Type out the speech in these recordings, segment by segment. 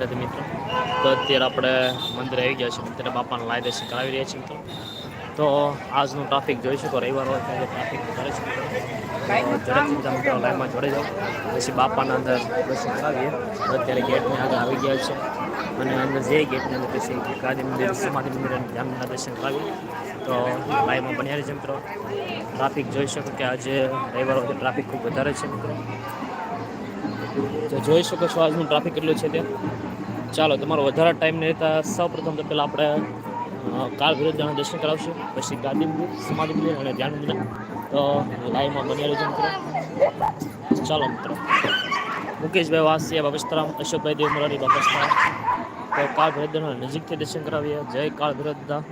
રાધે મિત્રો, તો અત્યારે આપણે મંદિરે આવી ગયા છીએ. અત્યારે બાપાને લાય દર્શન કરાવી રહ્યા છીએ મિત્રો. તો આજનું ટ્રાફિક જોઈ શકો રવિવાર હોય ત્યારે ટ્રાફિક વધારે છે લાઈનમાં જોડે જાઓ પછી બાપાના અંદર દર્શન કરાવીએ. અત્યારે ગેટની આગળ આવી ગયા છે. અને અંદર જે ગેટની અંદર પછી ગાંધી મંદિર, સમાધિ મંદિર અને જામના દર્શન કરાવીએ. તો લાઈવમાં બન્યા રહેશે મિત્રો. ટ્રાફિક જોઈ શકો કે આજે રવિવાર હોય ટ્રાફિક ખૂબ વધારે છે. મિત્રો તો જોઈ શકો છો આજનું ટ્રાફિક કેટલું છે તે ચાલો, તમારો વધારે ટાઈમ નહીં રહેતા. સૌ પ્રથમ તો પહેલાં આપણે કાળ જાણે, દર્શન કરાવશું. પછી ગાંધી મંદિર સમાધિ મંદિર અને ધ્યાન મંદિર તો લાઈવમાં બન્યા રહેજો મિત્રો. ચાલો મિત્રો. મુકેશભાઈ વાસિયા બાપસ્તરામ અશોકભાઈ દેવ મોરારી બાપસ્તરામ તો કાળ વિરુદ્ધના નજીકથી દર્શન કરાવીએ. જય કાળ વિરુદ્ધા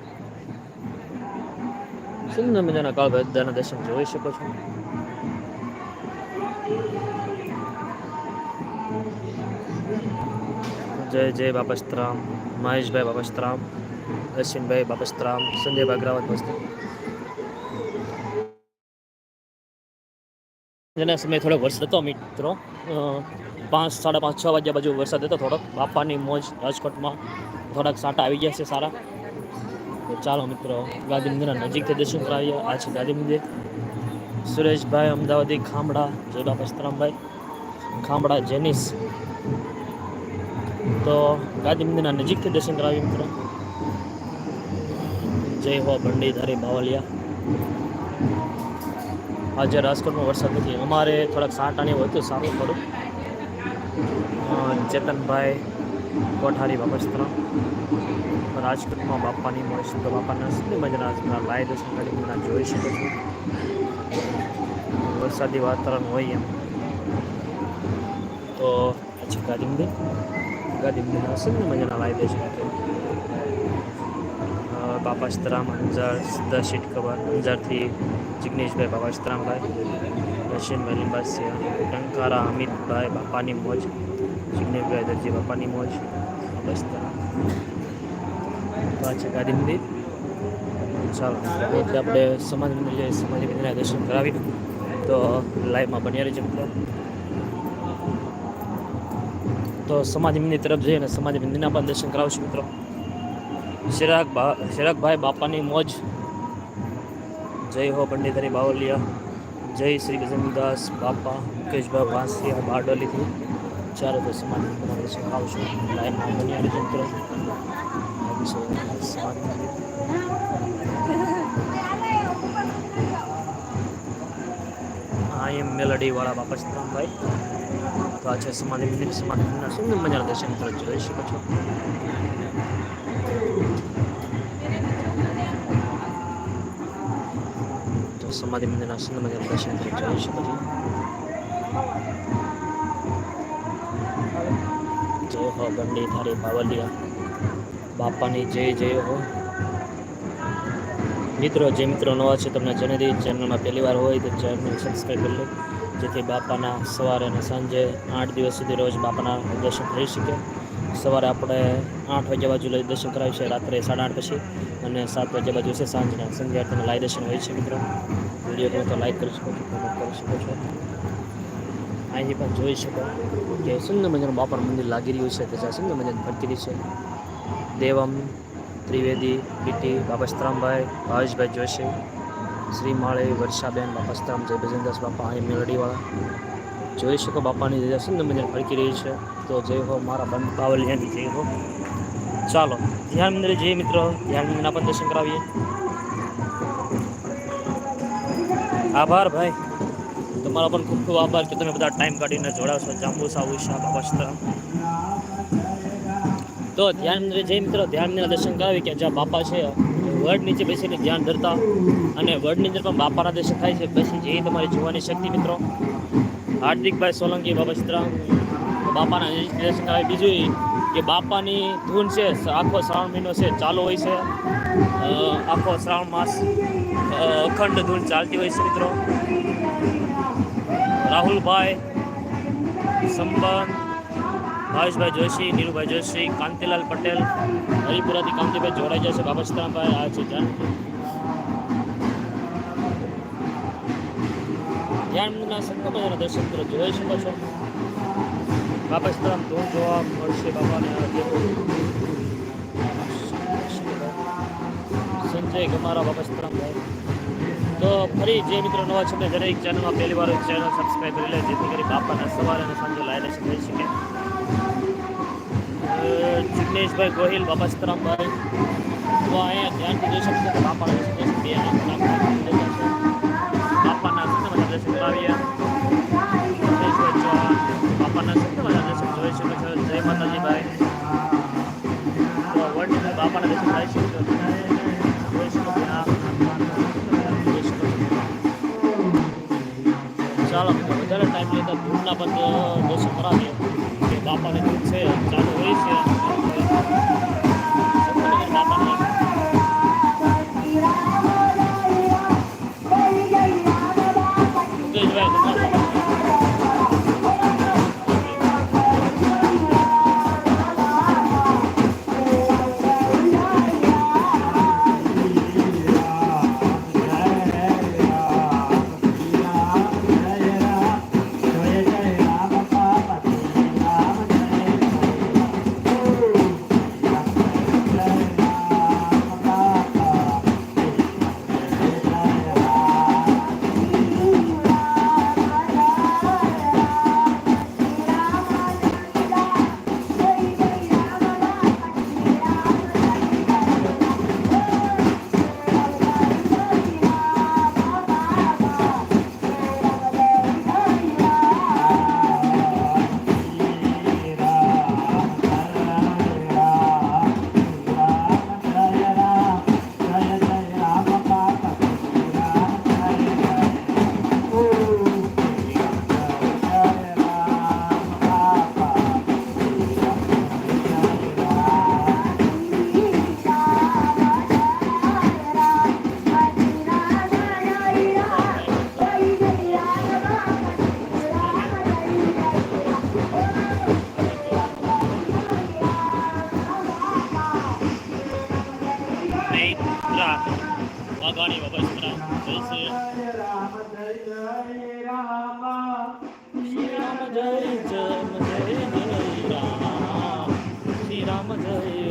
સુંદર મજાના કાળ વિરુદ્ધના દર્શન જોઈ શકો છો. જય જય બાપસ્તરામ મહેશભાઈ બાપસ્તરામ અશ્વિનભાઈ બાપસ્તરામ સંજયભાઈ અગ્રાવત બસ્તી જેના સમયે થોડોક વરસાદ હતો મિત્રો. પાંચ, સાડા પાંચ, છ વાગ્યા બાજુ વરસાદ હતો થોડોક. બાપાની મોજ રાજકોટમાં થોડાક સાટા આવી ગયા છે સારા. તો ચાલો મિત્રો ગાંધી મંદિરના નજીકથી દર્શન કરાવીએ. આ છે ગાંધી મંદિર. સુરેશભાઈ, અમદાવાદી, ખામડા, જય બાપસ્તરામભાઈ ખામડા, જેનિસ. તો ગાંધી મંદિરના નજીકથી દર્શન કરાવી મિત્રો. જય હો ભંડીધારી બાવલિયા. આજે રાજકોટમાં વરસાદ નથી. અમારે થોડાક સાંટાને હોય તો સારું પડું. ચેતનભાઈ કોઠારી બાપસ્તરામ રાજકોટમાં બાપાની મોજ તો બાપાના સુધી મજાના લાય દર્શન કરી જોઈ શકો છો. વરસાદી વાતાવરણ હોય એમ. તો પછી છે ગાંધી મંદિર. સુંદર મજાના લાય દર્શન કરી અ, બાપાસ્તરામ અંજાર સીધા સીટ કબર અંજારથી જિગ્નેશભાઈ બાપાસ્તરામભાઈ રશિયનભાઈ લીંબાસિયા ટંકારા અમિતભાઈ બાપાની મોજ જિગ્નેશભાઈ દરજી બાપાની મોજ બાપાસ્તરામ તો આ છે ગાંધી મંદિર ચાલો એટલે આપણે સમાજ મંદિર જઈએ સમાજ મંદિરના દર્શન કરાવી તો લાઈવમાં બન્યા રહેજો મિત્રો તો સમાધિ મંદિર તરફ જઈએ અને સમાધિ મંદિરના પણ દર્શન કરાવશું મિત્રો. શિરાગ શિરાગભાઈ બાપાની મોજ. જય હો પંડિતરી બાવલિયા. જય શ્રી ગજનદાસ બાપા, મુકેશભાઈ વાંસિયા, બારડોલીથી. ચાલો તો સમાધિ મંદિરના દર્શન કરાવશું. લાઈનમાં બન્યા મિત્રો. સમાધિ મંદિર આઈ એમ મેલડી વાળા બાપસ્તરામભાઈ તો આ છે સમાધિ મંદિર સમાધિ મંદિરના સુંદર મજાના દર્શન મિત્રો જોઈ શકો છો તો સમાધિ મંદિરના સુંદર મજાના દર્શન મિત્રો જોઈ શકો છો જય હો ગંડી ધારી બાવલિયા બાપાની જય જય હો મિત્રો, જે મિત્રો નવા છે, તમને જણાવી દઈએ, ચેનલમાં પહેલી વાર હોય તો ચેનલ સબસ્ક્રાઈબ કરી લો, જેથી બાપાના સવારે અને સાંજે આઠ દિવસ સુધી રોજ બાપાના દર્શન કરી શકે. સવારે આપણે આઠ વાગ્યા બાજુ લઈ દર્શન કરાવી છે, રાત્રે સાડા આઠ પછી, અને સાત વાગ્યા બાજુ છે સાંજના. સંધ્યા તમે લાઈ દર્શન હોય છે, મિત્રો. વીડિયો તમે તો લાઈક કરી શકો છો કોમેન્ટ કરી શકો છો. અહીંથી પણ જોઈ શકો કે સુંદર મજાનું બાપાનું મંદિર લાગી રહ્યું છે ત્યાં સુંદર મજાની ભરતી છે. દેવમ ત્રિવેદી બીટી બાપસ્તરામભાઈ ભાવેશભાઈ જોશી શ્રી માળી વર્ષાબેન બાપસ્તરામ જય ભજનદાસ બાપા અહીં મેલડીવાળા જોઈ શકો બાપાની જગ્યા સુંદર મજાની ફરકી રહી છે તો જય હો મારા બંધ બાવલિયાની જય હો ચાલો ધ્યાન મંદિરે જઈએ મિત્રો ધ્યાન મંદિરના પણ દર્શન કરાવીએ આભાર ભાઈ તમારો પણ ખૂબ ખૂબ આભાર કે તમે બધા ટાઈમ કાઢીને જોડાવશો જાંબુસા ઉષા બાપસ્તરામ તો ધ્યાન જે મિત્રો ધ્યાન દર્શન કરાવી કે જ્યાં બાપા છે વડ નીચે બેસીને ધ્યાન ધરતા. અને વડની અંદર પણ બાપાના દર્શન થાય છે. પછી જે તમારી જોવાની શક્તિ મિત્રો હાર્દિકભાઈ સોલંકી, બાબા ચિત્રા બાપાના દર્શન કરાવી. બીજું કે બાપાની ધૂન છે આખો શ્રાવણ મહિનો છે, ચાલુ હોય છે. આખો શ્રાવણ માસ અખંડ ધૂન ચાલતી હોય છે મિત્રો. રાહુલભાઈ, સંબંધ ભાવેશભાઈ જોશી, નીરુભાઈ જોશી, કાંતિલાલ પટેલ હરિપુરાથી કાંતિભાઈ જોડાઈ જશે. બાબા સીતારામભાઈ આ છે ધ્યાન. ધ્યાનના મંદિરના દર્શન કરો. જોઈ શકો છો. બાપા ધૂમ જોવા મળશે બાપાને સંજય ગમારા બાપા તો ફરી જે મિત્રો નવા છે દરેક ચેનલમાં પહેલી વાર ચેનલ સબસ્ક્રાઈબ કરી લે. જેથી કરી બાપાના સવારે અને સાંજે લાઈને સમજી શકે. જિગ્નેશભાઈ ગોહિલ બાપા સીતારામભાઈ તો અહીંયા ધ્યાનથી જોઈ શકશો કે બાપાના દર્શન બે દર્શન કરાવીએ જયેશભાઈ ચૌહાણ, બાપાના સંતમાં દર્શન જોઈ શકો છો. જય માતાજીભાઈ. બાપાના દર્શન છે. તો જોઈ શકો છો. ચાલો વધારે ટાઈમ લેતા ધૂળના પણ દર્શન કરાવીએ. કે બાપાને દૂધ છે, ચાલુ હોય છે. Thank you.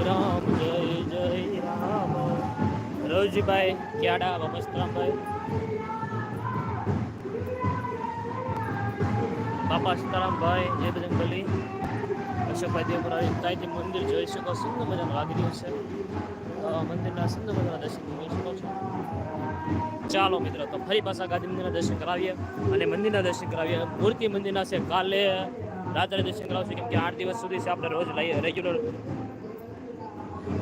રામ જય જય રામ રવજીભાઈ ક્યાડા બાબા સીતારામભાઈ બાપા સીતારામભાઈ જય બજરંગબલી અશોકભાઈ દેવપુરા તાઈથી મંદિર જોઈ શકો સુંદર મજાનું લાગી રહ્યું છે અ, મંદિરના સુંદર મજાના દર્શન કરી શકો છો. ચાલો મિત્રો તો ફરી પાછા ગાંધી મંદિરના દર્શન કરાવીએ અને મંદિરના દર્શન કરાવીએ. મૂર્તિ મંદિરના છે કાલે રાત્રે દર્શન કરાવશું કેમ કે આઠ દિવસ સુધી છે આપણે રોજ લઈએ રેગ્યુલર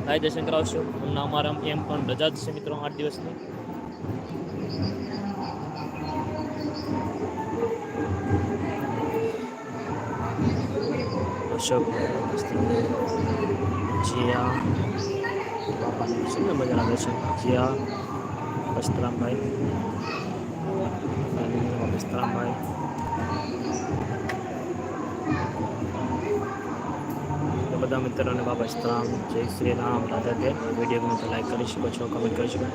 લાઈ દર્શન કરાવશો હમણાં અમારા એમ પણ રજા છે મિત્રો આઠ દિવસની. અશોક જીયા. બાપાની સુંદર મજાના છે? જીયા. વસ્ત્રામભાઈ. વસ્ત્રામભાઈ. બધા મિત્રોને બાબા રામ જય શ્રી રામ રાધા. દે વીડિયો ગમે તો લાઈક કરી શકો છો કમેન્ટ કરી શકો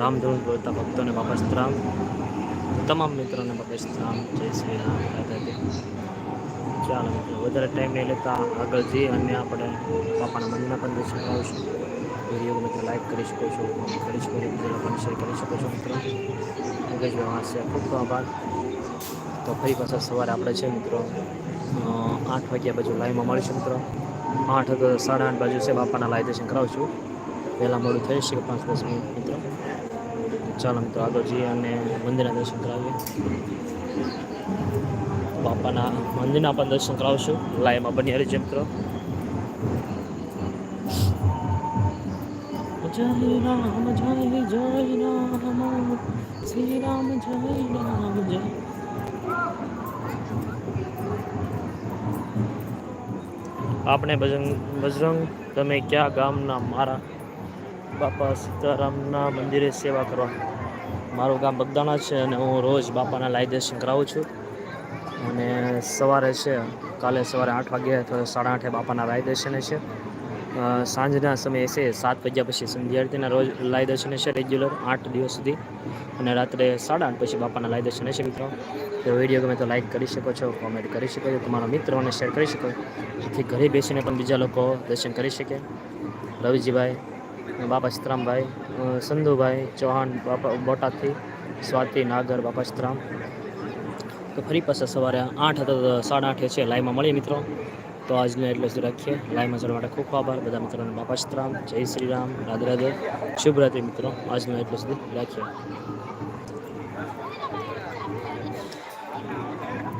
રામધૂન બોલતા ભક્તોને બાબા રામ તમામ મિત્રોને બાબા રામ જય શ્રી રામ રાધા. દે ચાલો મિત્રો, વધારે ટાઈમ નહીં લેતા આગળ જઈએ અને આપણે બાપાના મંદિરના પણ દર્શન કરાવશું વીડિયો ગમે તો લાઈક કરી શકો છો કમેન્ટ કરી શકો છો લોકોને શેર કરી શકો છો મિત્રો. મગજ વાંચશે ખૂબ ખૂબ આભાર. તો ફરી પાછા સવારે આપણે છે મિત્રો આઠ વાગ્યા બાજુ લાઈવમાં મળીશું મિત્રો. આઠ સાડા આઠ બાજુ છે, બાપાના લાય દર્શન છું. પહેલાં મોડું થઈ શકે પાંચ દસ મિનિટ મિત્રો. ચાલો મિત્રો, આગળ જઈએ અને મંદિરના દર્શન કરાવીએ. બાપાના મંદિરના પણ દર્શન કરાવશું લાયમાં બની હરી છે મિત્રો જય રામ, જય જય રામ, શ્રી રામ, જય રામ, જય આપણે બજરંગ બજરંગ તમે ક્યાં ગામના? મારા બાપા સીતારામના મંદિરે સેવા કરવા. મારું ગામ બગદાણા છે અને હું રોજ બાપાના લાઈ દર્શન કરાવું છું. અને સવારે છે, કાલે સવારે આઠ વાગે અથવા સાડા આઠે બાપાના લાઈ દર્શને છે. સાંજના સમયે છે, સાત વાગ્યા પછી સંધ્યાર્તીના રોજ લાય દર્શન છે રેગ્યુલર આઠ દિવસ સુધી. અને રાત્રે સાડા આઠ પછી બાપાના લાય દર્શન છે મિત્રો. તો વીડિયો ગમે તો લાઈક કરી શકો છો કોમેન્ટ કરી શકો છો, તમારા મિત્રોને શેર કરી શકો જેથી ઘરે બેસીને પણ બીજા લોકો દર્શન કરી શકે. રવિજીભાઈ, બાપા સીતરામભાઈ સંધુભાઈ ચૌહાણ, બાપા બોટાદથી, સ્વાતિ, નાગર, બાપા સીતરામ. તો ફરી પાછા સવારે આઠ હતા સાડા આઠે છે, લાઈવમાં મળીએ મિત્રો. તો આજનો એટલું સુધી રાખીએ. લાઈવમાં મજા માટે ખૂબ ખૂબ આભાર. બધા મિત્રોને બાપા સીતરામ જય શ્રી રામ, રાધે રાધે. શુભ રાત્રિ મિત્રો. આજનું એટલું સુધી રાખીએ.